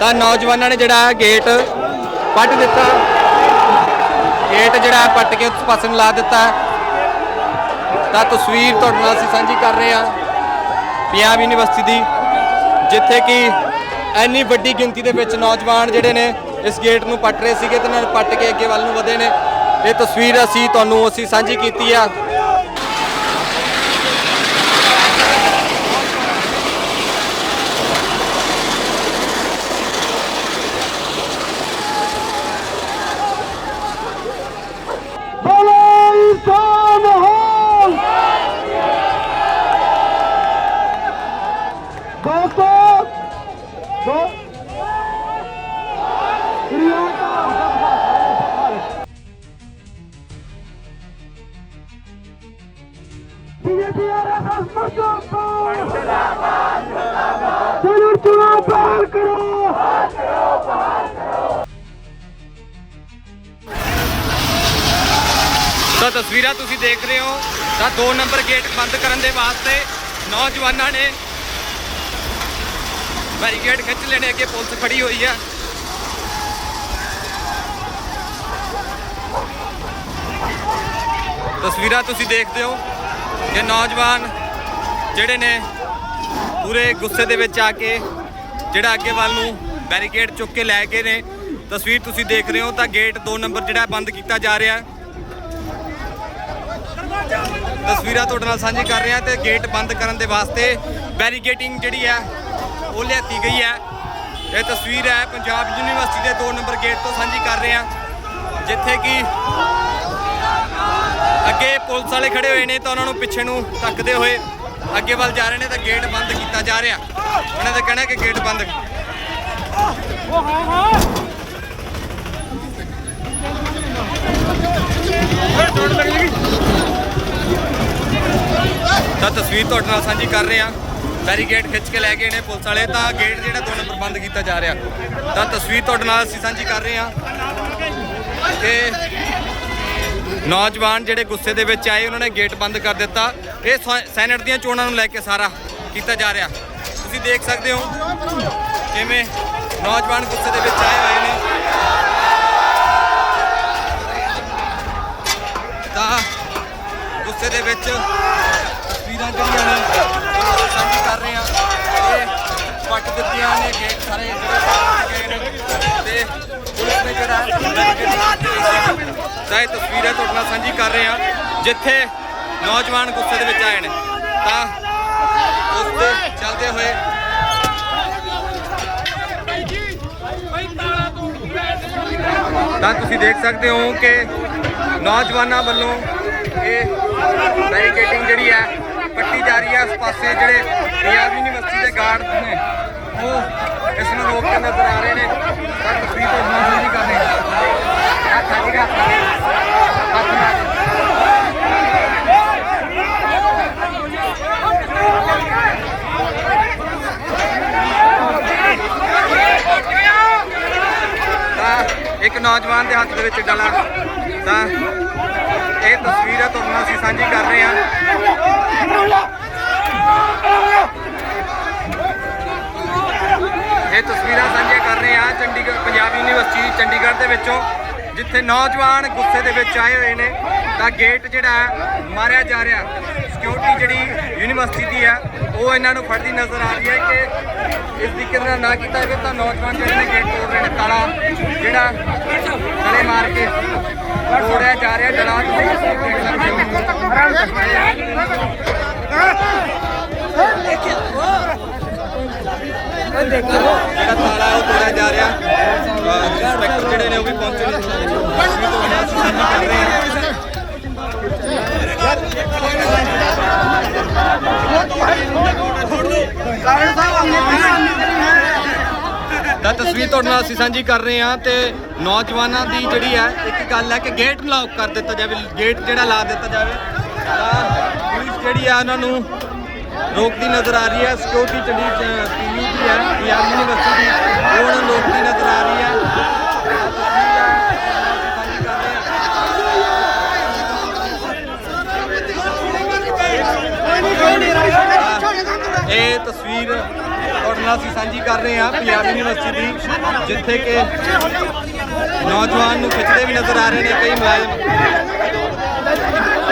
ਤਾਂ ਨੌਜਵਾਨਾਂ ਨੇ ਜਿਹੜਾ ਗੇਟ ਪੱਟ ਦਿੱਤਾ। ਗੇਟ ਜਿਹੜਾ ਪੱਟ ਕੇ ਉਸ ਪਾਸੇ ਨੂੰ ਲਾ ਦਿੱਤਾ। ਤਾਂ ਤਸਵੀਰ ਤੁਹਾਡੇ ਨਾਲ ਅਸੀਂ ਸਾਂਝੀ ਕਰ ਰਹੇ ਹਾਂ ਪੰਜਾਬ ਯੂਨੀਵਰਸਿਟੀ ਦੀ, ਜਿੱਥੇ ਕਿ ਇੰਨੀ ਵੱਡੀ ਗਿਣਤੀ ਦੇ ਵਿੱਚ ਨੌਜਵਾਨ ਜਿਹੜੇ ਨੇ ਇਸ ਗੇਟ ਨੂੰ ਪੱਟ ਰਹੇ ਸੀਗੇ ਤੇ ਨਾਲ ਪੱਟ ਕੇ ਅੱਗੇ ਵੱਲ ਨੂੰ ਵਧੇ ਨੇ। ਇਹ ਤਸਵੀਰ ਅਸੀਂ ਤੁਹਾਨੂੰ, ਅਸੀਂ ਸਾਂਝੀ ਕੀਤੀ ਆ। ਤਸਵੀਰਾਂ ਤੁਸੀਂ ਦੇਖ ਰਹੇ ਹੋ ਤਾਂ 2 ਨੰਬਰ ਗੇਟ ਬੰਦ ਕਰਨ ਦੇ ਵਾਸਤੇ ਨੌਜਵਾਨਾਂ ਨੇ ਬੈਰੀਕੇਡ ਖਿੱਚ ਲੈਣੇ, ਅੱਗੇ ਪੁਲਿਸ ਖੜੀ ਹੋਈ ਹੈ ਤਸਵੀਰਾਂ ਤੁਸੀਂ ਦੇਖਦੇ ਹੋ ਕਿ ਨੌਜਵਾਨ ਜਿਹੜੇ ਨੇ ਪੂਰੇ ਗੁੱਸੇ ਦੇ ਵਿੱਚ ਆ ਕੇ ਜਿਹੜਾ ਅੱਗੇ ਵੱਲ ਨੂੰ ਬੈਰੀਕੇਡ ਚੁੱਕ ਕੇ ਲੈ ਗਏ ਨੇ। ਤਸਵੀਰ ਤੁਸੀਂ ਦੇਖ ਰਹੇ ਹੋ ਤਾਂ ਗੇਟ 2 ਨੰਬਰ ਜਿਹੜਾ ਬੰਦ ਕੀਤਾ ਜਾ ਰਿਹਾ। ਹੈ ਤਸਵੀਰਾਂ ਤੁਹਾਡੇ ਨਾਲ ਸਾਂਝੀ ਕਰ ਰਹੇ ਹਾਂ ਤੇ ਗੇਟ ਬੰਦ ਕਰਨ ਦੇ ਵਾਸਤੇ ਬੈਰੀਕੇਡਿੰਗ ਜਿਹੜੀ ਹੈ, ਉਹ ਲਿਆਤੀ ਗਈ ਹੈ। ਇਹ ਤਸਵੀਰ ਹੈ, ਪੰਜਾਬ ਯੂਨੀਵਰਸਿਟੀ ਦੇ 2 ਨੰਬਰ ਗੇਟ ਤੋਂ ਸਾਂਝੀ ਕਰ ਰਹੇ ਹਾਂ, ਜਿੱਥੇ ਕਿ ਅੱਗੇ ਪੁਲਿਸ ਵਾਲੇ ਖੜੇ ਹੋਏ ਨੇ ਤਾਂ ਉਹਨਾਂ ਨੂੰ ਪਿੱਛੇ ਨੂੰ ਤੱਕਦੇ ਹੋਏ ਅੱਗੇ ਵੱਲ ਜਾ ਰਹੇ ਨੇ ਤਾਂ ਗੇਟ ਬੰਦ ਕੀਤਾ ਜਾ ਰਿਹਾ। ਉਹਨਾਂ ਦਾ ਕਹਿਣਾ ਕਿ ਗੇਟ ਬੰਦ ਤਾਂ ਤਸਵੀਰ ਤੁਹਾਡੇ ਨਾਲ ਸਾਂਝੀ ਕਰ ਰਹੇ ਹਾਂ। ਬੈਰੀਕੇਡ ਖਿੱਚ ਕੇ ਲੈ ਗਏ ਨੇ ਪੁਲਿਸ ਵਾਲੇ, ਤਾਂ ਗੇਟ ਜਿਹੜਾ ਦੋ ਨੰਬਰ ਬੰਦ ਕੀਤਾ ਜਾ ਰਿਹਾ। ਤਾਂ ਤਸਵੀਰ ਤੁਹਾਡੇ ਨਾਲ ਅਸੀਂ ਸਾਂਝੀ ਕਰ ਰਹੇ ਹਾਂ ਕਿ ਨੌਜਵਾਨ ਜਿਹੜੇ ਗੁੱਸੇ ਦੇ ਵਿੱਚ ਆਏ, ਉਹਨਾਂ ਨੇ ਗੇਟ ਬੰਦ ਕਰ ਦਿੱਤਾ। ਇਹ ਸੈਨੇਟ ਦੀਆਂ ਚੋਣਾਂ ਨੂੰ ਲੈ ਕੇ ਸਾਰਾ ਕੀਤਾ ਜਾ ਰਿਹਾ। ਤੁਸੀਂ ਦੇਖ ਸਕਦੇ ਹੋ ਕਿਵੇਂ ਨੌਜਵਾਨ ਗੁੱਸੇ ਦੇ ਵਿੱਚ ਆਏ ਹੋਏ ਨੇ। ਤਾਂ ਗੁੱਸੇ ਦੇ ਵਿੱਚ ਤਸਵੀਰਾਂ ਜਿਹੜੀਆਂ ਨੇ ਉਹ ਸਾਂਝੀ ਕਰ ਰਹੇ ਹਾਂ। ਤੇ ਪੱਟ ਦਿੱਤੀਆਂ ਨੇ ਗੇਟ, ਸਾਰੇ ਜਿਹੜੇ ਤੇ ਪੁਲਿਸ ਨੇ ਜਿਹੜਾ ਤਾਂ ਇਹ ਤਸਵੀਰਾਂ ਤੁਹਾਡੇ ਨਾਲ ਸਾਂਝੀ ਕਰ ਰਹੇ ਹਾਂ। ਜਿੱਥੇ ਨੌਜਵਾਨ ਗੁੱਸੇ ਦੇ ਵਿੱਚ ਆਏ ਨੇ, ਤਾਂ ਉਸ ਤੇ ਚੱਲਦੇ ਹੋਏ ਤਾਂ ਤੁਸੀਂ ਦੇਖ ਸਕਦੇ ਹੋ ਕਿ ਨੌਜਵਾਨਾਂ ਵੱਲੋਂ ਇਹ ਬੈਰੀਕੇਟਿੰਗ ਜਿਹੜੀ ਹੈ ਜਾ ਰਹੀ ਹੈ ਇਸ ਪਾਸੇ ਜਿਹੜੇ ਪੰਜਾਬ ਯੂਨੀਵਰਸਿਟੀ ਦੇ ਗਾਰਡ ਨੇ, ਉਹ ਇਸ ਨੂੰ ਰੋਕ ਕੇ ਨਜ਼ਰ ਆ ਰਹੇ ਨੇ। ਤਾਂ ਤਸਵੀਰ ਤੋਂ ਮੌਜੂਦ ਨਹੀਂ। ਕਰ ਰਹੇ ਆ। ਜੀ ਤਾਂ ਇੱਕ ਨੌਜਵਾਨ ਦੇ ਹੱਥ ਦੇ ਵਿੱਚ ਡਲਾ ਤਾਂ ਇਹ ਤਸਵੀਰਾਂ ਤੁਹਾਨੂੰ ਨਾਲ ਅਸੀਂ ਸਾਂਝੀ ਕਰ ਰਹੇ ਹਾਂ ਇਹ ਤਸਵੀਰਾਂ ਸਾਂਝੀਆਂ ਕਰ ਰਹੇ ਹਾਂ ਚੰਡੀਗੜ੍ਹ ਪੰਜਾਬ ਯੂਨੀਵਰਸਿਟੀ ਚੰਡੀਗੜ੍ਹ ਦੇ ਵਿੱਚੋਂ ਜਿੱਥੇ ਨੌਜਵਾਨ ਗੁੱਸੇ ਦੇ ਵਿੱਚ ਆਏ ਹੋਏ ਨੇ। ਤਾਂ ਗੇਟ ਜਿਹੜਾ ਹੈ ਮਾਰਿਆ ਜਾ ਰਿਹਾ। ਸਿਕਿਉਰਿਟੀ ਜਿਹੜੀ ਯੂਨੀਵਰਸਿਟੀ ਦੀ ਹੈ ਉਹ ਇਹਨਾਂ ਨੂੰ ਫੜਦੀ ਨਜ਼ਰ ਆ ਰਹੀ ਹੈ ਕਿ ਇਸ ਤਰੀਕੇ ਨਾਲ ਨਾ ਕੀਤਾ ਜਾਵੇ ਤਾਂ ਨੌਜਵਾਨ ਜਿਹੜੇ ਨੇ ਗੇਟ ਤੋੜ ਰਹੇ ਨੇ। ਤਾਲਾ ਜਿਹੜਾ ਗਲੇ ਮਾਰ ਕੇ ਤੋੜਿਆ ਜਾ ਰਿਹਾ। ਜਲਾ ਤੁਸੀਂ ਦੇਖ ਸਕਦੇ ਜਿਹੜਾ ਤਾਲਾ ਹੈ ਉਹ ਤੋੜਿਆ ਜਾ ਰਿਹਾ। ਇੰਸਪੈਕਟਰ ਜਿਹੜੇ ਨੇ ਉਹ ਵੀ ਪਹੁੰਚੇ ਨੇ। ਤਾਂ ਤਸਵੀਰ ਤੁਹਾਡੇ ਨਾਲ ਅਸੀਂ ਸਾਂਝੀ ਕਰ ਰਹੇ ਹਾਂ ਤੇ ਨੌਜਵਾਨਾਂ ਦੀ ਜਿਹੜੀ ਹੈ, ਇੱਕ ਗੱਲ ਹੈ ਕਿ ਗੇਟ ਲੌਕ ਕਰ ਦਿੱਤਾ ਜਾਵੇ ਗੇਟ ਜਿਹੜਾ ਲਾ ਦਿੱਤਾ ਜਾਵੇ, ਤਾਂ ਪੁਲਿਸ ਜਿਹੜੀ ਆ ਉਹਨਾਂ ਨੂੰ ਰੋਕਦੀ ਨਜ਼ਰ ਆ ਰਹੀ ਹੈ। ਸਿਕਿਉਰਿਟੀ ਚੰਡੀ ਪੀਯੂ ਹੈ ਪੰਜਾਬ ਯੂਨੀਵਰਸਿਟੀ ਦੀ ਉਹ ਉਹਨਾਂ ਨੂੰ ਰੋਕਦੀ ਨਜ਼ਰ ਆ ਰਹੀ ਹੈ ਇਹ ਤਸਵੀਰ ਤੁਹਾਡੇ ਨਾਲ ਅਸੀਂ ਸਾਂਝੀ ਕਰ ਰਹੇ ਹਾਂ, ਪੰਜਾਬ ਯੂਨੀਵਰਸਿਟੀ ਦੀ, ਜਿੱਥੇ ਕਿ ਨੌਜਵਾਨ ਨੂੰ ਖਿੱਚਦੇ ਵੀ ਨਜ਼ਰ ਆ ਰਹੇ ਨੇ, ਕਈ ਮੁਲਾਜ਼ਮ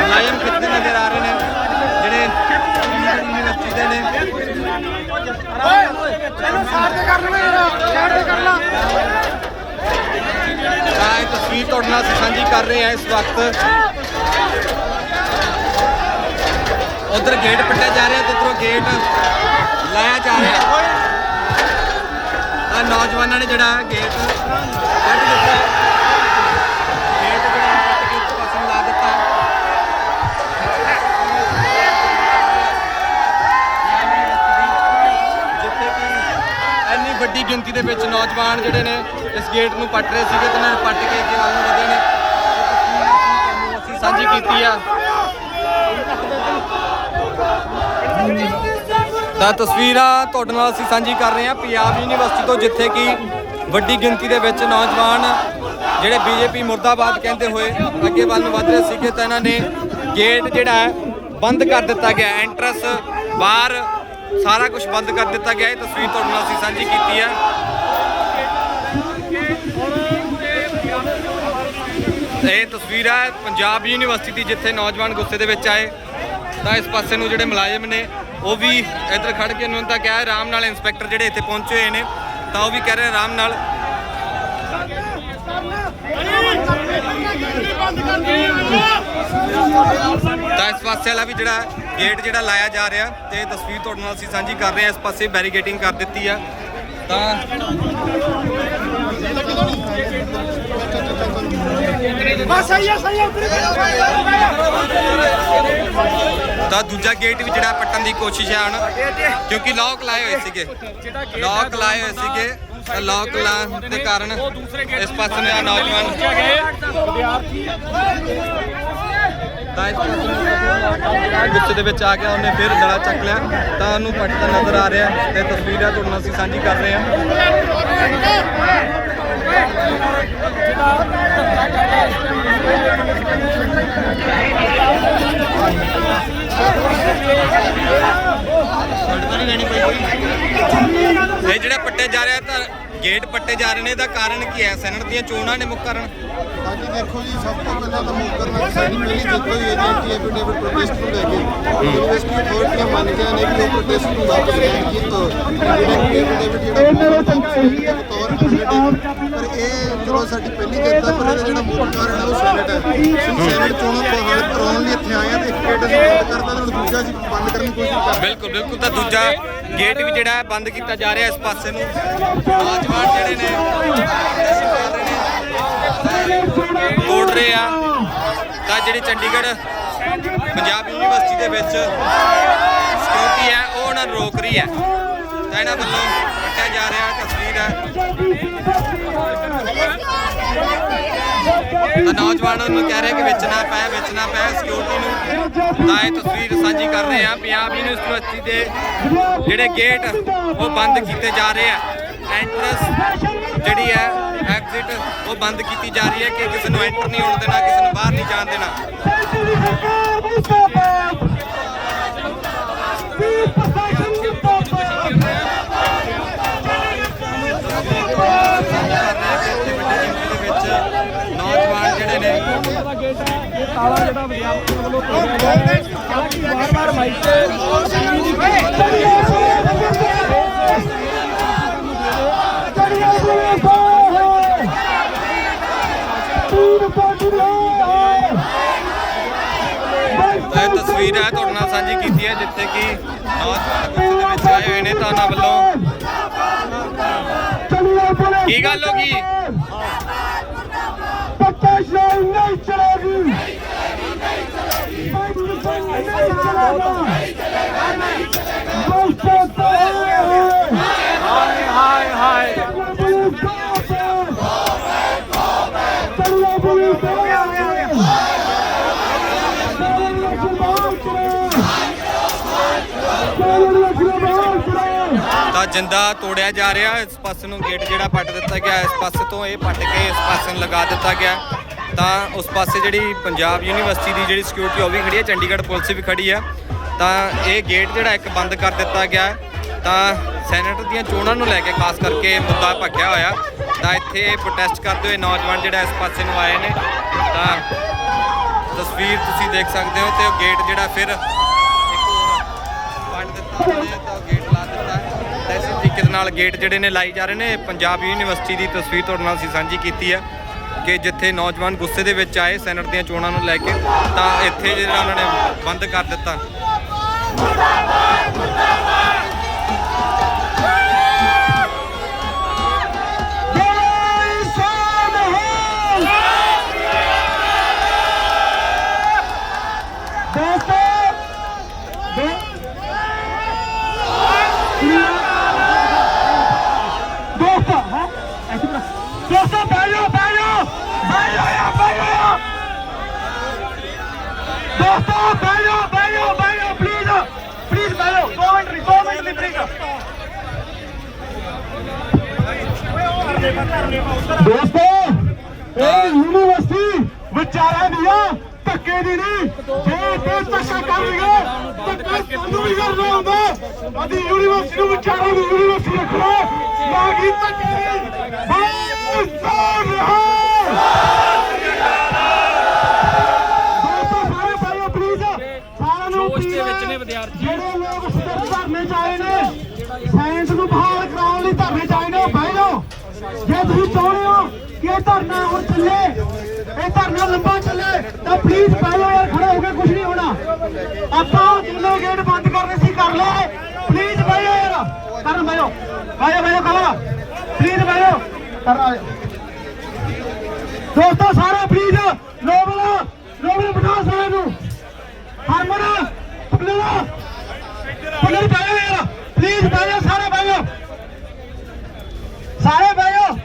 ਮੁਲਾਜ਼ਮ ਖਿੱਚਦੇ ਨਜ਼ਰ ਆ ਰਹੇ ਨੇ, ਜਿਹੜੇ ਯੂਨੀਵਰਸਿਟੀ ਦੇ ਨੇ। ਤਾਂ ਇਹ ਤਸਵੀਰ ਤੁਹਾਡੇ ਨਾਲ ਅਸੀਂ ਸਾਂਝੀ ਕਰ ਰਹੇ ਹਾਂ ਇਸ ਵਕਤ। ਉਧਰ ਗੇਟ ਪੱਟਿਆ ਜਾ ਰਿਹਾ ਤੇ ਉਧਰੋਂ ਗੇਟ ਲਾਇਆ ਜਾ ਰਿਹਾ ਤਾਂ ਨੌਜਵਾਨਾਂ ਨੇ ਜਿਹੜਾ ਗੇਟ ਕੱਢ ਦਿੱਤਾ। ਵੱਡੀ ਗਿਣਤੀ ਦੇ ਵਿੱਚ ਨੌਜਵਾਨ ਜਿਹੜੇ ਨੇ ਇਸ ਗੇਟ ਨੂੰ ਪੱਟ ਰਹੇ ਸੀਗੇ ਤੇ ਉਹਨਾਂ ਪੱਟ ਕੇ ਅੱਗੇ ਵੱਲ ਨੂੰ ਵਧੇ ਨੇ। ਤੁਹਾਨੂੰ ਅਸੀਂ ਸਾਂਝੀ ਕੀਤੀ ਆ। ਤਾਂ ਤਸਵੀਰਾਂ ਤੁਹਾਡੇ ਨਾਲ ਅਸੀਂ ਸਾਂਝੀ ਕਰ ਰਹੇ ਹਾਂ। ਪੰਜਾਬ ਯੂਨੀਵਰਸਿਟੀ ਤੋਂ ਜਿੱਥੇ ਕਿ ਵੱਡੀ ਗਿਣਤੀ ਦੇ ਵਿੱਚ ਨੌਜਵਾਨ ਜਿਹੜੇ ਬੀਜੇਪੀ ਮੁਰਦਾਬਾਦ ਕਹਿੰਦੇ ਹੋਏ ਅੱਗੇ ਵੱਲ ਨੂੰ ਵਧ ਰਹੇ ਸੀਗੇ, ਤਾਂ ਇਹਨਾਂ ਨੇ ਗੇਟ ਜਿਹੜਾ ਹੈ ਬੰਦ ਕਰ ਦਿੱਤਾ ਗਿਆ। ਐਂਟਰੈਂਸ ਬਾਹਰ ਸਾਰਾ ਕੁਝ ਬੰਦ ਕਰ ਦਿੱਤਾ ਗਿਆ। ਇਹ ਤਸਵੀਰ ਤੁਹਾਡੇ ਨਾਲ ਅਸੀਂ ਸਾਂਝੀ ਕੀਤੀ ਹੈ। ਇਹ ਤਸਵੀਰ ਹੈ ਪੰਜਾਬ ਯੂਨੀਵਰਸਿਟੀ ਦੀ, ਜਿੱਥੇ ਨੌਜਵਾਨ ਗੁੱਸੇ ਦੇ ਵਿੱਚ ਆਏ। ਤਾਂ ਇਸ ਪਾਸੇ ਨੂੰ ਜਿਹੜੇ ਮੁਲਾਜ਼ਮ ਨੇ, ਉਹ ਵੀ ਇੱਧਰ ਖੜ ਕੇ ਉਹਨਾਂ ਨੂੰ ਤਾਂ ਕਿਹਾ ਆਰਾਮ ਨਾਲ ਇੰਸਪੈਕਟਰ ਜਿਹੜੇ ਇੱਥੇ ਪਹੁੰਚੇ ਹੋਏ ਨੇ, ਤਾਂ ਉਹ ਵੀ ਕਹਿ ਰਹੇ ਆਰਾਮ ਨਾਲ। ਤਾਂ ਇਸ ਪਾਸੇ ਵਾਲਾ ਵੀ ਜਿਹੜਾ ਗੇਟ ਜਿਹੜਾ ਲਾਇਆ ਜਾ ਰਿਹਾ ਤੇ ਤਸਵੀਰ ਤੁਹਾਡੇ ਨਾਲ ਅਸੀਂ ਸਾਂਝੀ ਕਰ ਰਹੇ ਹਾਂ। ਇਸ ਪਾਸੇ ਬੈਰੀਗੇਟਿੰਗ ਕਰ ਦਿੱਤੀ ਆ। ਤਾਂ ਤਾਂ ਦੂਜਾ ਗੇਟ ਵੀ ਜਿਹੜਾ ਪੱਟਣ ਦੀ ਕੋਸ਼ਿਸ਼ ਹੈ ਹੁਣ ਕਿਉਂਕਿ ਲੌਕ ਲਾਏ ਹੋਏ ਸੀਗੇ। ਲੌਕ ਲਾਏ ਹੋਏ ਸੀਗੇ ਤਾਂ ਲੌਕ ਲਾਉਣ ਦੇ ਕਾਰਨ ਇਸ ਪਾਸੇ ਇਹ ਨੌਜਵਾਨ ਤਾਂ ਇਸ ਜਿਹੜਾ ਗੁੱਸੇ ਦੇ ਵਿੱਚ ਆ ਗਿਆ ਉਹਨੇ ਫਿਰ ਦੜਾ ਚੱਕ ਲਿਆ। ਤਾਂ ਉਹਨੂੰ ਪੱਟਦਾ ਨਜ਼ਰ ਆ ਰਿਹਾ ਤੇ ਤਸਵੀਰਾਂ ਤੁਹਾਡੇ ਨਾਲ ਅਸੀਂ ਸਾਂਝੀ ਕਰ ਰਹੇ ਹਾਂ। ਇਹ ਜਿਹੜਾ ਪੱਟੇ ਜਾ ਰਿਹਾ ਤਾਂ ਗੇਟ ਪੱਟੇ ਜਾ ਰਹੇ ਨੇ ਦਾ ਕਾਰਨ ਕੀ ਹੈ? ਸੈਨੇਟ ਦੀਆਂ ਚੋਣਾਂ ਨੇ ਮੁੱਖ ਕਾਰਨ? ਹਾਂਜੀ ਦੇਖੋ ਜੀ, ਸਭ ਤੋਂ ਪਹਿਲਾਂ ਤਾਂ ਮੁੱਖ ਕਰਨਾ ਸਾਡੀ ਪਹਿਲੀ ਜਿੱਤੋ ਹੀ ਹੈ ਐਫੀਡੇਵਿਟ ਪ੍ਰੋਟੈਸਟ ਨੂੰ ਲੈ ਕੇ ਯੂਨੀਵਰਸਿਟੀ ਅਥਾਰਟੀਆਂ ਮੰਨਦੀਆਂ ਨੇ ਕਿ ਉਹ ਪ੍ਰੋਟੈਸਟ ਨੂੰ ਵਾਪਸ ਲੈਣ ਕਿ ਜਿਹੜਾ ਐਫੀਡੇਵਿਟ ਜਿਹੜਾ ਮੇਰੇ ਚੰਗਾ ਇਹੀ ਪਰ ਚਲੋ ਸਾਡੀ ਪਹਿਲੀ ਪਰ ਇਹਦਾ ਜਿਹੜਾ ਮੁੱਖ ਕਾਰਨ ਹੈ ਉਹ ਸੈਨੇਟ ਹੈ ਅਸੀਂ ਸੈਨੇਟ ਚੋਣਾਂ ਪਹਾੜ ਕਰਾਉਣ ਲਈ ਇੱਥੇ ਆਏ ਆ ਤੇ ਇੱਕ ਗੇਟ ਅਸੀਂ ਬੰਦ ਕਰਤਾ ਤੇ ਹੁਣ ਦੂਜਾ ਅਸੀਂ ਬੰਦ ਕਰਨ ਦੀ ਕੋਸ਼ਿਸ਼ ਕਰ ਰਹੇ ਬਿਲਕੁਲ ਬਿਲਕੁਲ ਤਾਂ ਦੂਜਾ ਗੇਟ ਵੀ ਜਿਹੜਾ ਹੈ ਬੰਦ ਕੀਤਾ ਜਾ ਰਿਹਾ ਇਸ ਪਾਸੇ ਨੂੰ। ਨੌਜਵਾਨ ਜਿਹੜੇ ਨੇ ਤੋੜ ਰਹੇ ਆ। ਤਾਂ ਜਿਹੜੀ ਚੰਡੀਗੜ੍ਹ ਪੰਜਾਬ ਯੂਨੀਵਰਸਿਟੀ ਦੇ ਵਿੱਚ ਸਿਕਿਉਰਿਟੀ ਹੈ ਉਹ ਉਹਨਾਂ ਨੂੰ ਰੋਕ ਰਹੀ ਹੈ। ਤਾਂ ਇਹਨਾਂ ਵੱਲੋਂ ਕੱਟਿਆ ਜਾ ਰਿਹਾ ਤਸਵੀਰ ਹੈ। ਤਾਂ ਨੌਜਵਾਨਾਂ ਨੂੰ ਕਹਿ ਰਿਹਾ ਕਿ ਵੇਚਣਾ ਨਾ ਪੈ ਵਿੱਚ ਪੈ ਸਿਕਿਉਰਿਟੀ ਨੂੰ ਤਾਂ ਇਹ ਤਸਵੀਰ ਸਾਂਝੀ ਕਰ ਰਹੇ ਆ ਪੰਜਾਬ ਯੂਨੀਵਰਸਿਟੀ ਦੇ ਜਿਹੜੇ ਗੇਟ ਉਹ ਬੰਦ ਕੀਤੇ ਜਾ ਰਹੇ ਆ। ਐਂਟਰਸ ਜਿਹੜੀ ਹੈ ਐਗਜ਼ਿਟ ਉਹ ਬੰਦ ਕੀਤੀ ਜਾ ਰਹੀ ਹੈ ਕਿ ਕਿਸੇ ਨੂੰ ਐਂਟਰ ਨਹੀਂ ਹੋਣ ਦੇਣਾ, ਕਿਸੇ ਨੂੰ ਬਾਹਰ ਨਹੀਂ ਜਾਣ ਦੇਣਾ ਇੱਥੇ ਵੱਡੀ ਗਿਣਤੀ ਦੇ ਵਿੱਚ ਨੌਜਵਾਨ ਜਿਹੜੇ ਨੇ ਤਾਂ ਇਹ ਤਸਵੀਰ ਹੈ ਤੁਹਾਡੇ ਨਾਲ ਸਾਂਝੀ ਕੀਤੀ ਹੈ ਜਿੱਥੇ ਕਿ ਨੌਜਵਾਨ ਗੁੱਸੇ ਦੇ ਵਿੱਚ ਆਏ ਹੋਏ ਨੇ ਤਾਂ ਉਹਨਾਂ ਵੱਲੋਂ। ਕੀ ਗੱਲ ਹੋ ਗਈ? ਪੱਕਾ ਸ਼ਾਇਦ ਨਹੀਂ ਚਲੇਗੀ। ਨਹੀਂ ਚਲੇਗਾ ਹਾਏ ਹਾਏ ਹਾਏ ਚਲਿਆ ਪੁਲਿਸ ਤਾਂ ਜਿੰਦਾ ਤੋੜਿਆ ਜਾ ਰਿਹਾ ਇਸ ਪਾਸੇ ਨੂੰ ਗੇਟ ਜਿਹੜਾ ਪੱਟ ਦਿੱਤਾ ਗਿਆ ਇਸ ਪਾਸੇ ਤੋਂ ਇਹ ਪੱਟ ਕੇ ਇਸ ਪਾਸੇ ਨੂੰ ਲਗਾ ਦਿੱਤਾ ਗਿਆ ਤਾਂ ਉਸ ਪਾਸੇ ਜਿਹੜੀ ਪੰਜਾਬ ਯੂਨੀਵਰਸਿਟੀ ਦੀ ਜਿਹੜੀ ਸਿਕਿਉਰਿਟੀ ਉਹ ਵੀ ਖੜੀ ਹੈ, ਚੰਡੀਗੜ੍ਹ ਪੁਲਿਸ ਵੀ ਖੜੀ ਹੈ। ਤਾਂ ਇਹ ਗੇਟ ਜਿਹੜਾ ਇੱਕ ਬੰਦ ਕਰ ਦਿੱਤਾ ਗਿਆ ਹੈ। ਤਾਂ ਸੈਨੇਟ ਦੀਆਂ ਚੋਣਾਂ ਨੂੰ ਲੈ ਕੇ ਖਾਸ ਕਰਕੇ ਮੁੱਦਾ ਭੱਖਿਆ ਹੋਇਆ। ਤਾਂ ਇੱਥੇ ਪ੍ਰੋਟੈਸਟ ਕਰਦੇ ਹੋਏ ਨੌਜਵਾਨ ਜਿਹੜਾ ਇਸ ਪਾਸੇ ਨੂੰ ਆਏ ਨੇ। ਤਾਂ ਤਸਵੀਰ ਤੁਸੀਂ ਦੇਖ ਸਕਦੇ ਹੋ ਤੇ ਉਹ ਗੇਟ ਜਿਹੜਾ ਫਿਰ ਇੱਕ ਹੋਰ ਪੰਡ ਦਿੱਤਾ ਉਹਨੇ ਤਾਂ ਗੇਟ ਲਾ ਦਿੱਤਾ ਹੈ। ਤਾਂ ਇਸੇ ਤਰੀਕੇ ਦੇ ਨਾਲ ਗੇਟ ਜਿਹੜੇ ਨੇ ਲਾਈ ਜਾ ਰਹੇ ਨੇ। ਪੰਜਾਬ ਯੂਨੀਵਰਸਿਟੀ ਦੀ ਤਸਵੀਰ ਤੁਹਾਡੇ ਨਾਲ ਅਸੀਂ ਸਾਂਝੀ ਕੀਤੀ ਹੈ। ਕਿ ਜਿੱਥੇ ਨੌਜਵਾਨ ਗੁੱਸੇ ਦੇ ਵਿੱਚ ਆਏ ਸੈਨੇਟ ਦੀਆਂ ਚੋਣਾਂ ਨੂੰ ਲੈ ਕੇ, ਤਾਂ ਇੱਥੇ ਜਿਹੜਾ ਉਹਨਾਂ ਨੇ ਬੰਦ ਕਰ ਦਿੱਤਾ। ਜੈ ਇਹ ਯੂਨੀਵਰਸਿਟੀ ਵਿਚਾਰਿਆਂ ਆ ਧੱਕੇ ਦੀ ਨਹੀਂ। ਜੇ ਤੇ ਧੱਕਾ ਕਰ ਲਿਆ ਧੱਕਾ ਸਾਨੂੰ ਵੀ ਕਰਨਾ ਹੁੰਦਾ। ਅਦੀ ਯੂਨੀਵਰਸਿਟੀ ਨੂੰ ਵਿਚਾਰਿਆਂ ਦੀ ਯੂਨੀਵਰਸਿਟੀ ਰੱਖੋ ਨਾ ਕਿ ਧੱਕੇ ਦੀ ਬਹੁਤ ਰਹਾ ਸਾਰੇ ਵਿਦਿਆਰਥੀ। ਜਿਹੜੇ ਲੋਕ ਸਿਰਫ ਧਰਨੇ ਚ ਆਏ ਨੇ ਸਾਇੰਸ ਨੂੰ ਬਹਾਲ ਕਰਾਉਣ ਲਈ ਧਰਨੇ ਚ ਆਏ ਨੇ ਬਹਿ ਜਾਓ ਜੇ ਤੁਸੀਂ ਚਾਹੁੰਦੇ ਹੋ ਇਹ ਧਰਨਾ ਹੁਣ ਚੱਲੇ। ਇਹ ਧਰਨਾ ਲੰਬਾ ਚੱਲੇ। ਤਾਂ ਪਲੀਜ਼ ਬਹਿ ਯਾਰ ਖੜੇ ਹੋ ਕੇ ਕੁਝ ਨਹੀਂ ਹੋਣਾ। ਆਪਾਂ ਜਿੰਨੇ ਗੇਟ ਬੰਦ ਕਰਨੇ ਸੀ, ਕਰ ਲੈ ਪਲੀਜ਼ ਬਹਿ ਯਾਰ। ਕਰਨ ਬਹਿ ਜਾਓ ਬਹਿ ਜਾਓ ਪਲੀਜ਼ ਬਹਿ ਜਾਓ ਕਰਨ ਦੋਸਤੋ, ਸਾਰੇ ਪਲੀਜ਼ ਨੋਬਲ ਨੋਬਲ ਬਿਠਾ ਸਾਰੇ ਨੂੰ। ਹਰਮਨ ਪਗਲਾ ਪਗਲਾ ਬਹਿ ਜਾਓ ਯਾਰ। ਪਲੀਜ਼ ਬਹਿ ਸਾਰੇ ਬਹਿ ਜਾਓ ਸਾਰੇ ਬਹਿ ਜਾਓ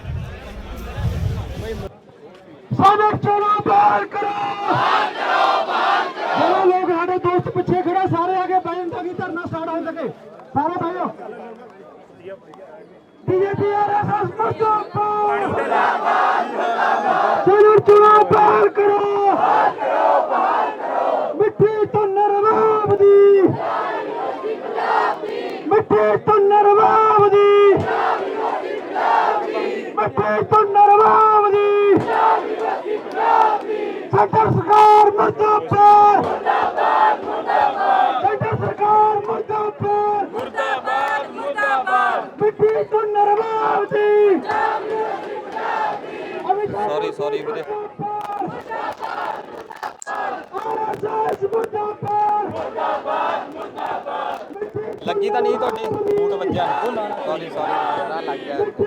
ਸਾਡੇ ਚੋਣਾਂ ਬਾਹਰ ਕਰੋ। ਬਾਹਰ ਕਰੋ ਬਾਹਰ ਕਰੋ ਜਿਹੜੇ ਲੋਕ ਸਾਡੇ ਦੋਸਤ ਪਿੱਛੇ ਖੜੇ, ਸਾਰੇ ਆਗੇ ਬਹਿ ਜਾਣ ਤਾਂ ਕਿ ਧਰਨਾ ਸਟਾਰਟ ਹੋ ਸਕੇ ਸਾਰੇ ਬਹਿ ਜਾਓ ਬੀਜੇਪੀ ਆਰਐਸਐਸ ਮੁਰਦਾਬਾਦ ਮੁਰਦਾਬਾਦ। ਸਾਡੇ ਚੋਣਾਂ ਬਾਹਰ ਕਰੋ ਬਾਹਰ ਕਰੋ ਬਾਹਰ ਕਰੋ ਮਿੱਠੀ ਤੋਂ ਨਰਵਾਬ ਦੀ ਮਿੱਠੀ ਤੋਂ ਨਰਵਾਬ ਦੀ ਮਿੱਠੀ ਤੋਂ ਨਰਵਾਬ ਦੀ ਸੈਂਟਰ ਸਰਕਾਰ ਮੁਰਦਾਬਾਦ ਮੁਰਦਾਬਾਦ ਮੁਰਦਾਬਾਦ ਸੈਂਟਰ ਸਰਕਾਰ ਮੁਰਦਾਬਾਦ ਮੁਰਦਾਬਾਦ ਮੁਰਦਾਬਾਦ ਮਿੱਠੀ ਨਰਵਾਬ ਦੀ ਸੌਰੀ ਸੌਰੀ ਵੀਰੇ। ਆਰਐਸਐਸ ਮੁਰਦਾਬਾਦ ਲੱਗੀ ਤਾਂ ਨਹੀਂ ਤੁਹਾਡੀ ਬੂਟ ਵੱਜਿਆ। ਸੌਰੀ ਸੌਰੀ ਲੱਗ ਗਿਆ।